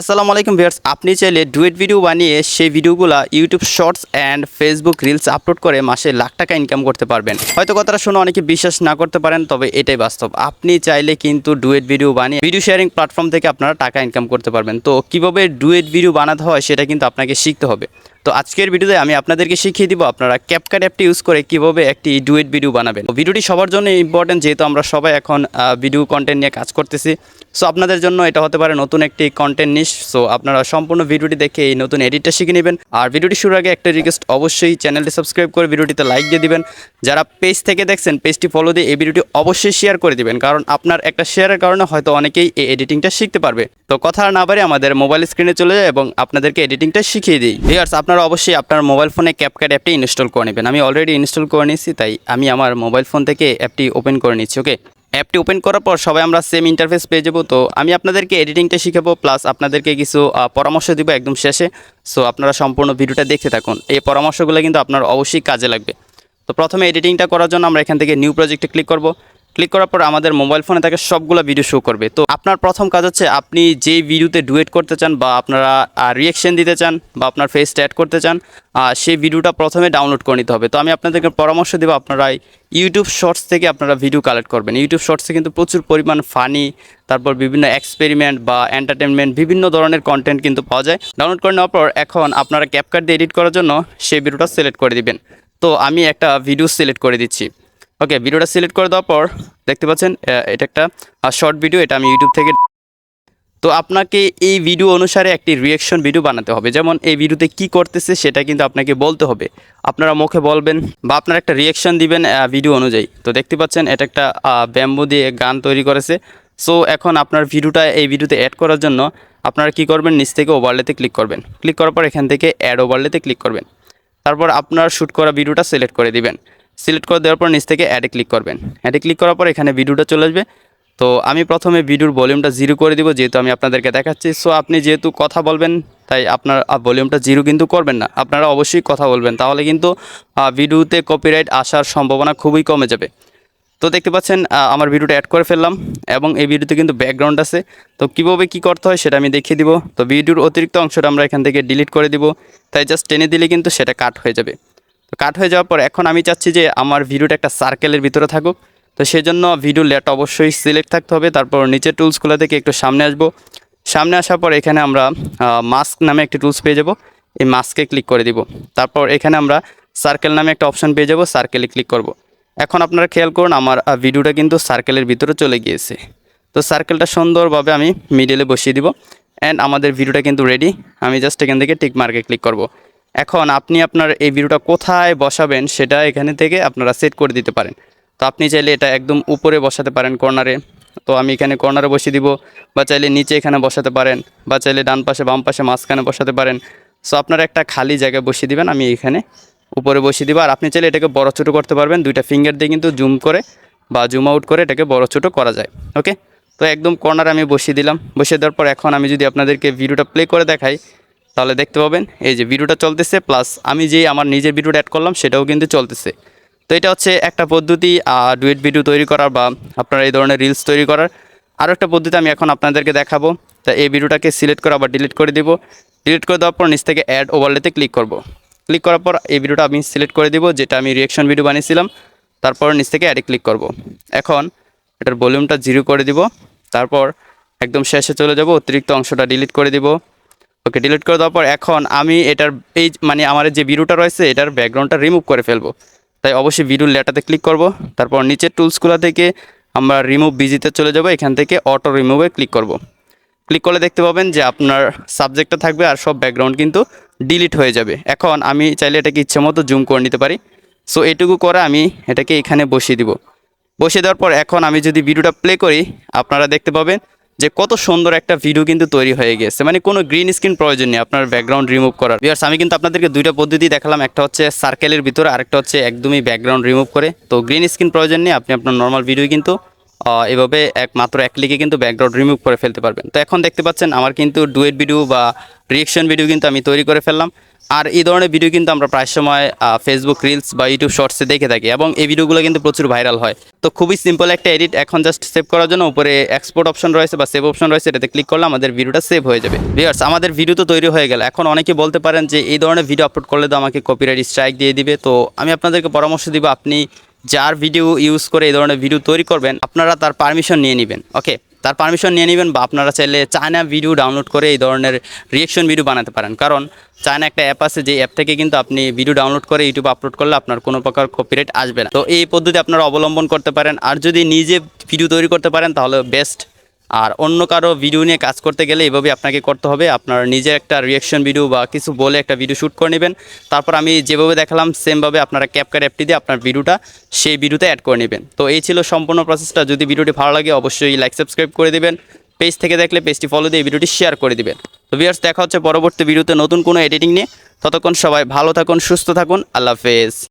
আসসালামু আলাইকুম ভিউয়ার্স, আপনি চাইলে ডুয়েট ভিডিও বানিয়ে সেই ভিডিওগুলো YouTube shorts and Facebook reels upload করে মাসে লাখ টাকা ইনকাম করতে পারবেন। হয়তো কথাটা শুনে অনেকে বিশ্বাস না করতে পারেন, তবে এটাই বাস্তব। আপনি চাইলে কিন্তু ডুয়েট ভিডিও বানিয়ে ভিডিও শেয়ারিং প্ল্যাটফর্ম থেকে আপনারা টাকা ইনকাম করতে পারবেন। তো কীভাবে ডুয়েট ভিডিও বানাতে হয় সেটা কিন্তু আপনাকে শিখতে হবে। তো আজকের ভিডিওতে আমি আপনাদেরকে শিখিয়ে দিব আপনারা ক্যাপকাট অ্যাপটি ইউজ করে কীভাবে একটি ডুয়েট ভিডিও বানাবেন। ভিডিওটি সবার জন্য ইম্পর্টেন্ট যেহেতু আমরা সবাই এখন ভিডিও কন্টেন্ট নিয়ে কাজ করতেছি। সো আপনাদের জন্য এটা হতে পারে নতুন একটি কন্টেন্ট নিস সো আপনারা সম্পূর্ণ ভিডিওটি দেখে এই নতুন এডিটটা শিখে নেবেন। আর ভিডিওটি শুরুর আগে একটা রিকোয়েস্ট অবশ্যই চ্যানেলটি সাবস্ক্রাইব করে ভিডিওটিতে লাইক দিয়ে দিবেন। যারা পেজ থেকে দেখছেন পেজটি ফলো দিয়ে এই ভিডিওটি অবশ্যই শেয়ার করে দিবেন। কারণ আপনার একটা শেয়ারের কারণে হয়তো অনেকেই এই এডিটিংটা শিখতে পারবে। তো কথা না বারে আমাদের মোবাইল স্ক্রিনে চলে যায় এবং আপনাদেরকে এডিটিংটা শিখিয়ে দিই। ভিউয়ার্স আপনারা অবশ্যই আপনার মোবাইল ফোনে ক্যাপকাট অ্যাপটি ইনস্টল করে নেবেন। আমি অলরেডি ইনস্টল করে নিয়েছি, তাই আমি আমার মোবাইল ফোন থেকে অ্যাপটি ওপেন করে নিচ্ছি ওকে অ্যাপটি ওপেন করার পর সবাই আমরা সেম ইন্টারফেস পেয়ে যাব, তো আমি আপনাদেরকে এডিটিংটা শিখাবো প্লাস আপনাদেরকে কিছু পরামর্শ দিব একদম শেষে। সো আপনারা সম্পূর্ণ ভিডিওটা দেখতে থাকুন। এই পরামর্শগুলো কিন্তু আপনার অবশ্যই কাজে লাগবে। তো প্রথমে এডিটিংটা করার জন্য আমরা এখান থেকে নিউ প্রজেক্টে ক্লিক করব। ক্লিক করার পর আমাদের মোবাইল ফোনে তাকে সবগুলো ভিডিও শো করবে। তো আপনার প্রথম কাজ হচ্ছে আপনি যেই ভিডিওতে ডুয়েট করতে চান বা আপনারা রিয়েকশন দিতে চান বা আপনার ফেস অ্যাড করতে চান সেই ভিডিওটা প্রথমে ডাউনলোড করে নিতে হবে। তো আমি আপনাদেরকে পরামর্শ দেবো আপনারা ইউটিউব শর্টস থেকে আপনারা ভিডিও কালেক্ট করবেন। ইউটিউব শর্টসে কিন্তু প্রচুর পরিমাণ ফানি তারপর বিভিন্ন এক্সপেরিমেন্ট বা এন্টারটেনমেন্ট বিভিন্ন ধরনের কন্টেন্ট কিন্তু পাওয়া যায়। ডাউনলোড করে নেওয়ার পর এখন আপনারা ক্যাপকাট দিয়ে এডিট করার জন্য সেই ভিডিওটা সিলেক্ট করে দিবেন। তো আমি একটা ভিডিও সিলেক্ট করে দিচ্ছি। ওকে ভিডিওটা সিলেক্ট করে দেওয়ার পর, দেখতে পাচ্ছেন এটা একটা শর্ট ভিডিও এটা আমি ইউটিউব থেকে তো আপনাকে এই ভিডিও অনুসারে একটি রিয়েকশন ভিডিও বানাতে হবে। যেমন এই ভিডিওতে কি করতেছে সেটা কিন্তু আপনাকে বলতে হবে। আপনারা মুখে বলবেন বা আপনারা একটা রিয়েকশন দিবেন ভিডিও অনুযায়ী। তো দেখতে পাচ্ছেন, এটা একটা ব্যাম্বু দিয়ে গান তৈরি করেছে। সো এখন আপনার ভিডিওটা এই ভিডিওতে অ্যাড করার জন্য আপনারা কি করবেন, নিচ থেকে ওভারলেতে ক্লিক করবেন। ক্লিক করার পর এখান থেকে অ্যাড ওভারলেতে ক্লিক করবেন। তারপর আপনার শ্যুট করা ভিডিওটা সিলেক্ট করে দিবেন। সিলেক্ট করে দেওয়ার পর নিচ থেকে অ্যাডে ক্লিক করবেন। অ্যাডে ক্লিক করার পর এখানে ভিডিওটা চলে আসবে। তো আমি প্রথমে ভিডিওর ভলিউমটা জিরো করে দিব, যেহেতু আমি আপনাদেরকে দেখাচ্ছি। সো আপনি যেহেতু কথা বলবেন, তাই আপনার ভলিউমটা জিরো কিন্তু করবেন না। আপনারা অবশ্যই কথা বলবেন, তাহলে কিন্তু ভিডিওতে কপিরাইট আসার সম্ভাবনা খুবই কমে যাবে। তো দেখতে পাচ্ছেন আমার ভিডিওটা অ্যাড করে ফেললাম এবং এই ভিডিওতে কিন্তু ব্যাকগ্রাউন্ড আছে। তো কীভাবে কী করতে হয় সেটা আমি দেখিয়ে দিব। তো ভিডিওর অতিরিক্ত অংশটা আমরা এখান থেকে ডিলিট করে দিব। তাই জাস্ট টেনে দিলে কিন্তু সেটা কাট হয়ে যাবে। তো কাট হয়ে যাওয়ার পর এখন আমি চাচ্ছি যে আমার ভিডিওটা একটা সার্কেলের ভিতরে থাকুক। তো সেই জন্য ভিডিও লেট অবশ্যই সিলেক্ট থাকতে হবে। তারপর নিচের টুলসগুলো থেকে একটু সামনে আসব। সামনে আসার পর এখানে আমরা মাস্ক নামে একটি টুলস পেয়ে যাব। এই মাস্কে ক্লিক করে দিব। তারপর এখানে আমরা সার্কেল নামে একটা অপশন পেয়ে যাব সার্কেলে ক্লিক করব। এখন আপনারা খেয়াল করুন, আমার ভিডিওটা কিন্তু সার্কেলের ভিতরে চলে গিয়েছে। তো সার্কেলটা সুন্দরভাবে আমি মিডিলে বসিয়ে দিব। অ্যান্ড আমাদের ভিডিওটা কিন্তু রেডি আমি জাস্ট এখান থেকে টিক মার্কে ক্লিক করব। এখন আপনি আপনার এই ভিডিওটা কোথায় বসাবেন সেটা এখানে থেকে আপনারা সেট করে দিতে পারেন। তো আপনি চাইলে এটা একদম উপরে বসাতে পারেন কর্নারে তো আমি এখানে কর্নারে বসিয়ে দিব বা চাইলে নিচে এখানে বসাতে পারেন বা চাইলে ডান পাশে, বাম পাশে মাঝখানে বসাতে পারেন। সো আপনারা একটা খালি জায়গায় বসিয়ে দিবেন, আমি এখানে উপরে বসিয়ে দিব। আর আপনি চাইলে এটাকে বড় ছোটো করতে পারবেন, দুইটা ফিঙ্গার দিয়ে কিন্তু জুম করে বা জুম আউট করে এটাকে বড় ছোটো করা যায় ওকে তো একদম কর্নারে আমি বসিয়ে দিলাম। বসিয়ে দেওয়ার পর এখন আমি যদি আপনাদেরকে ভিডিওটা প্লে করে দেখাই তাহলে দেখতে পাবেন, এই যে ভিডিওটা চলতেছে প্লাস আমি যেই আমার নিজের ভিডিওটা অ্যাড করলাম, সেটাও কিন্তু চলতেছে। তো এটা হচ্ছে একটা পদ্ধতি ডুয়েট ভিডিও তৈরি করার বা আপনার এই ধরনের রিলস তৈরি করার। আরও একটা পদ্ধতি আমি এখন আপনাদেরকে দেখাবো। তা এই ভিডিওটাকে সিলেক্ট করে আবার ডিলিট করে দিব। ডিলিট করে দেওয়ার পর নিচ থেকে অ্যাড ওভারলেতে ক্লিক করব। ক্লিক করার পর এই ভিডিওটা আমি সিলেক্ট করে দিব, যেটা আমি রিয়েকশন ভিডিও বানিয়েছিলাম। তারপর নিচ থেকে অ্যাডে ক্লিক করব। এখন এটার ভলিউমটা জিরো করে দিব। তারপর একদম শেষে চলে যাব, অতিরিক্ত অংশটা ডিলিট করে দিব। ওকে ডিলিট করে দেওয়ার পর এখন আমি এটার এই মানে আমার যে ভিডিওটা রয়েছে, এটার ব্যাকগ্রাউন্ডটা রিমুভ করে ফেলব। তাই অবশ্যই ভিডিওর লেটাতে ক্লিক করব। তারপর নিচের টুলসগুলো থেকে আমরা রিমুভ বিজিতে চলে যাব। এখান থেকে অটো রিমুভে ক্লিক করব। ক্লিক করলে দেখতে পাবেন যে আপনার সাবজেক্টটা থাকবে আর সব ব্যাকগ্রাউন্ড কিন্তু ডিলিট হয়ে যাবে। এখন আমি চাইলে এটাকে ইচ্ছে মতো জুম করে নিতে পারি। সো এটুকু করে আমি এটাকে এখানে বসিয়ে দিব। বসিয়ে দেওয়ার পর এখন আমি যদি ভিডিওটা প্লে করি, আপনারা দেখতে পাবেন যে কত সুন্দর একটা ভিডিও কিন্তু তৈরি হয়ে গেছে। মানে কোনো গ্রিন স্ক্রিন প্রয়োজন নেই, আপনার ব্যাকগ্রাউন্ড রিমুভ করার। বিয়ার্স আমি কিন্তু আপনাদেরকে দুইটা পদ্ধতি দেখালাম, একটা হচ্ছে সার্কেলের ভিতরে, আরেকটা হচ্ছে একদমই ব্যাকগ্রাউন্ড রিমুভ করে। তো গ্রিন স্ক্রিন প্রয়োজন নেই, আপনি আপনার নর্মাল ভিডিও কিন্তু এভাবে এক মাত্র এক ক্লিকে কিন্তু ব্যাকগ্রাউন্ড রিমুভ করে ফেলতে পারবেন। তো এখন দেখতে পাচ্ছেন আমার কিন্তু ডুয়েট ভিডিও বা রিয়েকশন ভিডিও কিন্তু আমি তৈরি করে ফেললাম। আর এই ধরনের ভিডিও কিন্তু আমরা প্রায় সময় ফেসবুক রিলস বা ইউটিউব শর্টসে দেখে থাকি এবং এই ভিডিওগুলো কিন্তু প্রচুর ভাইরাল হয়। তো খুবই সিম্পল একটা এডিট এখন জাস্ট সেভ করার জন্য উপরে এক্সপোর্ট অপশন রয়েছে বা সেভ অপশন রয়েছে, এটাতে ক্লিক করলে আমাদের ভিডিওটা সেভ হয়ে যাবে। ভিউয়ার্স আমাদের ভিডিও তো তৈরি হয়ে গেল। এখন অনেকে বলতে পারেন যে এই ধরনের ভিডিও আপলোড করলে তো আমাকে কপিরাইট স্ট্রাইক দিয়ে দিবে। তো আমি আপনাদেরকে পরামর্শ দিব, আপনি যার ভিডিও ইউজ করে এই ধরনের ভিডিও তৈরি করবেন, আপনারা তার পারমিশন নিয়ে নেবেন ওকে তার পারমিশন নিয়ে নেবেন বা আপনারা চাইলে চায়না ভিডিও ডাউনলোড করে এই ধরনের রিয়েকশন ভিডিও বানাতে পারেন। কারণ চায়না একটা অ্যাপ আছে, যে অ্যাপ থেকে কিন্তু আপনি ভিডিও ডাউনলোড করে ইউটিউব আপলোড করলে আপনার কোনো প্রকার কপিরাইট আসবে না। তো এই পদ্ধতি আপনারা অবলম্বন করতে পারেন, আর যদি নিজে ভিডিও তৈরি করতে পারেন, তাহলে বেস্ট আর অন্য কারও ভিডিও নিয়ে কাজ করতে গেলে এইভাবে আপনাকে করতে হবে। আপনার নিজের একটা রিয়েকশন ভিডিও বা কিছু বলে একটা ভিডিও শ্যুট করে নেবেন। তারপর আমি যেভাবে দেখালাম সেমভাবে আপনারা ক্যাপকার অ্যাপটি দিয়ে আপনার ভিডিওটা সেই ভিডিওতে অ্যাড করে নেবেন। তো এই ছিল সম্পূর্ণ প্রসেসটা যদি ভিডিওটি ভালো লাগে, অবশ্যই লাইক সাবস্ক্রাইব করে দিবেন। পেজ থেকে দেখলে পেজটি ফলো দিয়ে ভিডিওটি শেয়ার করে দিবেন। তো ভিউয়ার্স দেখা হচ্ছে পরবর্তী ভিডিওতে নতুন কোনো এডিটিং নিয়ে। ততক্ষণ সবাই ভালো থাকুন, সুস্থ থাকুন। আল্লাহ হাফেজ।